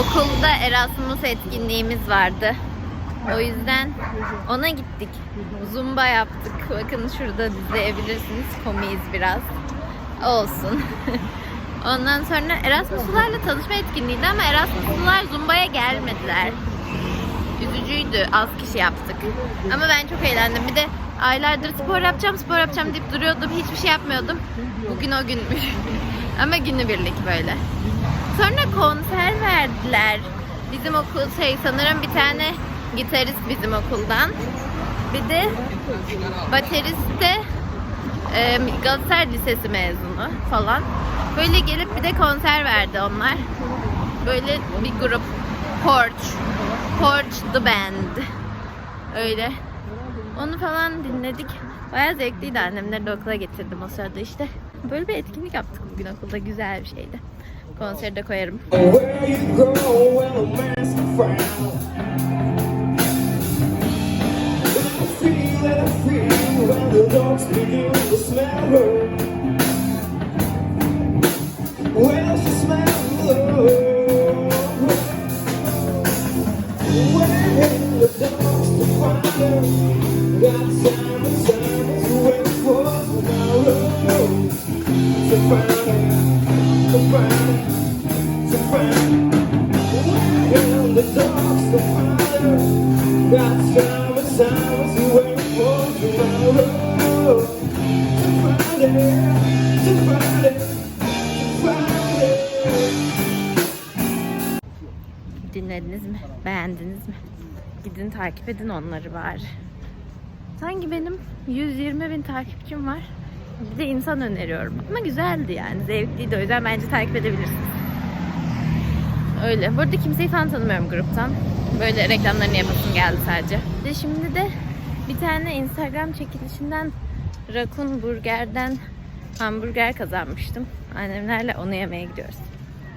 Okulda Erasmus etkinliğimiz vardı. O yüzden ona gittik. Zumba yaptık. Bakın şurada izleyebilirsiniz. Komiyiz biraz. Olsun. Ondan sonra Erasmuslularla tanışma etkinliğiydi ama Erasmuslular Zumba'ya gelmediler. Üzücüydü. Az kişi yaptık. Ama ben çok eğlendim. Bir de aylardır spor yapacağım, spor yapacağım deyip duruyordum. Hiçbir şey yapmıyordum. Bugün o günmüş. ama günübirlik böyle. Sonra konser verdiler. Bizim okul şey sanırım bir tane gitarist bizim okuldan. Bir de baterist de e, Galatasaray Lisesi mezunu falan. Böyle gelip bir de konser verdi onlar. Böyle bir grup Porch. Porch The Band. Öyle. Onu falan dinledik. Bayağı zevkliydi. Annemleri de okula getirdim o sırada işte. Böyle bir etkinlik yaptık bugün okulda. Güzel bir şeydi. Konseri de koyarım. When Dinlediniz mi? Beğendiniz mi? Gidin takip edin onları bari. Sanki benim 120 bin takipçim var. Bir de insan öneriyorum. Ama güzeldi yani. Zevkliydi. O yüzden bence takip edebilirsiniz. Öyle. Bu arada kimseyi falan tanımıyorum gruptan. Böyle reklamlarını yapasım geldi sadece. De şimdi de bir tane Instagram çekilişinden Rakun Burger'den hamburger kazanmıştım. Annemlerle onu yemeye gidiyoruz.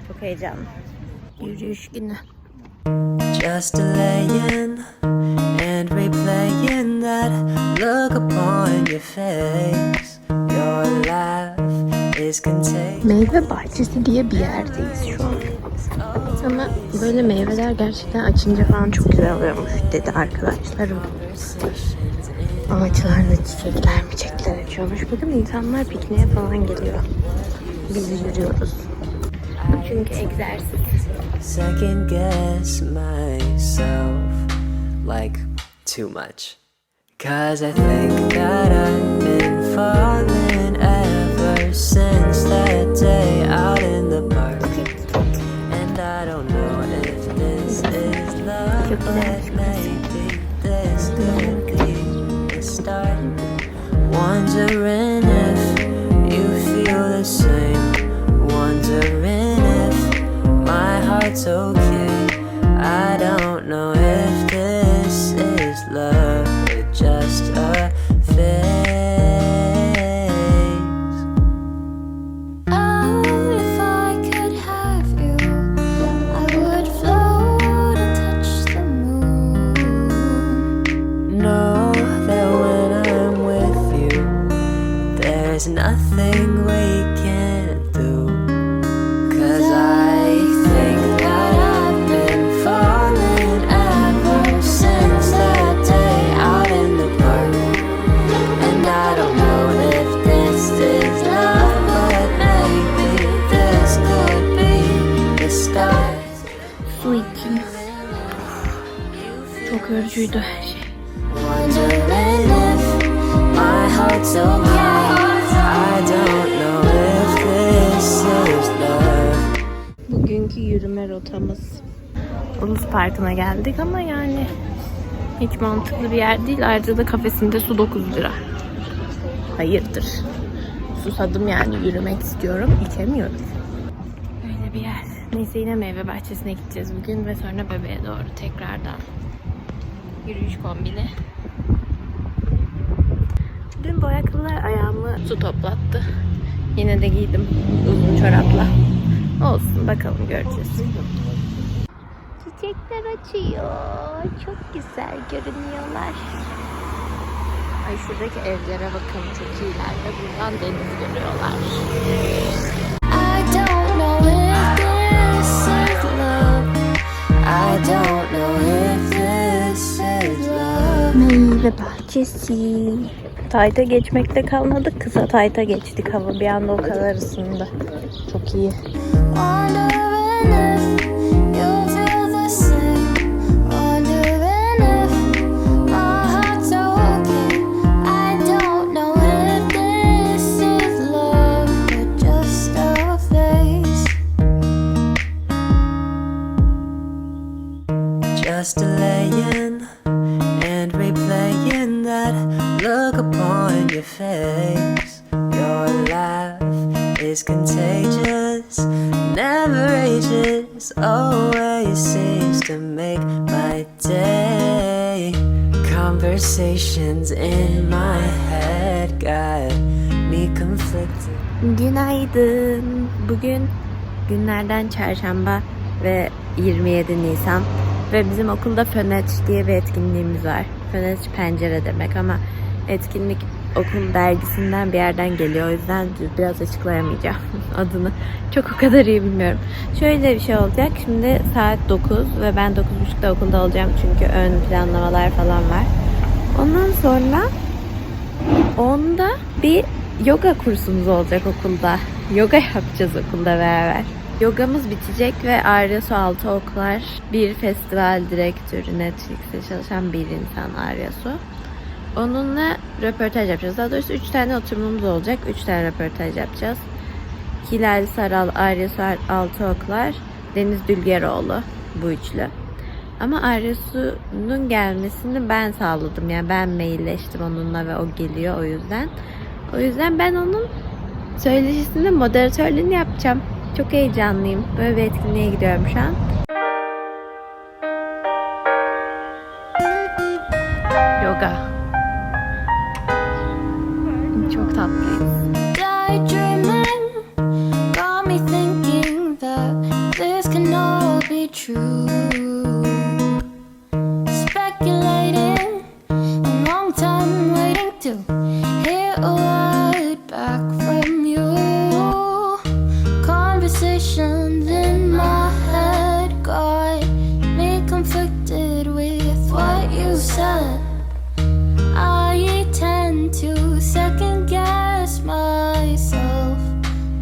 Çok heyecanlı. Yürüyüş günü. Just delaying and replaying that look upon your face. Your laugh is contagious. Meyve bahçesi diye bir yerdeyiz şu an. Ama böyle meyveler gerçekten açınca falan çok güzel oluyormuş dedi arkadaşlarım. Ağaçlarda çiçekler çiçekler açıyormuş. Bakın insanlar pikniğe falan geliyor. Biz yürüyoruz. Çünkü egzersiz. Second guess myself like too much. Cause I think that I've been falling ever since that I don't know if this is love, but maybe this could be the start. Wondering if you feel the same. Wondering if my heart's okay. I don't know if Su içeyim. Çok yorucuydu her şey. Bugünkü yürüme rotamız. Ulus Parkı'na geldik ama yani hiç mantıklı bir yer değil. Ayrıca da kafesinde su 9 lira. Hayırdır. Susadım yani yürümek istiyorum. İçemiyoruz. Böyle bir yer. Neyse yine meyve bahçesine gideceğiz bugün ve sonra bebeğe doğru tekrardan. Yürüyüş kombini. Dün bu ayakkabılar ayağımı su toplattı. Yine de giydim uzun çorapla. Olsun bakalım göreceğiz. Çiçekler açıyor. Çok güzel görünüyorlar. Ay şuradaki evlere bakın çok iyiler buradan deniz görüyorlar. Ve bahçesi. Tayta geçmekte kalmadık. Kısa tayta geçtik. Hava bir anda o kadar ısındı. Çok iyi. Wondering if you face. Your laugh is contagious, never ages, always seems to make my day. Conversations in my head got me conflicted. Günaydın. Bugün günlerden çarşamba ve 27 Nisan ve bizim okulda Föneç diye bir etkinliğimiz var. Föneç pencere demek ama etkinlik okul dergisinden bir yerden geliyor. O yüzden biraz açıklayamayacağım adını. Çok o kadar iyi bilmiyorum. Şöyle bir şey olacak. Şimdi saat 9 ve ben 9.30'da okulda olacağım çünkü ön planlamalar falan var. Ondan sonra Onda bir yoga kursumuz olacak okulda. Yoga yapacağız okulda beraber. Yogamız bitecek ve Arya Su Altı Oklar bir festival direktörü Netflix'te çalışan bir insan Arya Su. Onunla röportaj yapacağız. Daha doğrusu 3 tane oturumumuz olacak. 3 tane röportaj yapacağız. Hilal Saral, Arya Su Altı Oklar, Deniz Dülgeroğlu bu üçlü. Ama Arya Su'nun gelmesini ben sağladım. Yani ben mailleştim onunla ve o geliyor o yüzden. O yüzden ben onun söyleşisinde moderatörlüğünü yapacağım. Çok heyecanlıyım. Böyle bir etkinliğe gidiyorum şu an. Speculating, a long time waiting to hear a word back from you. Conversations in my head got me conflicted with what you said. I tend to second guess myself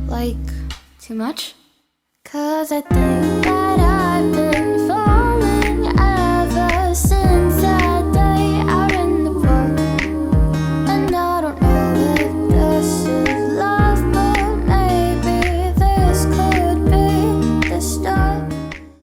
like too much. Cause I think that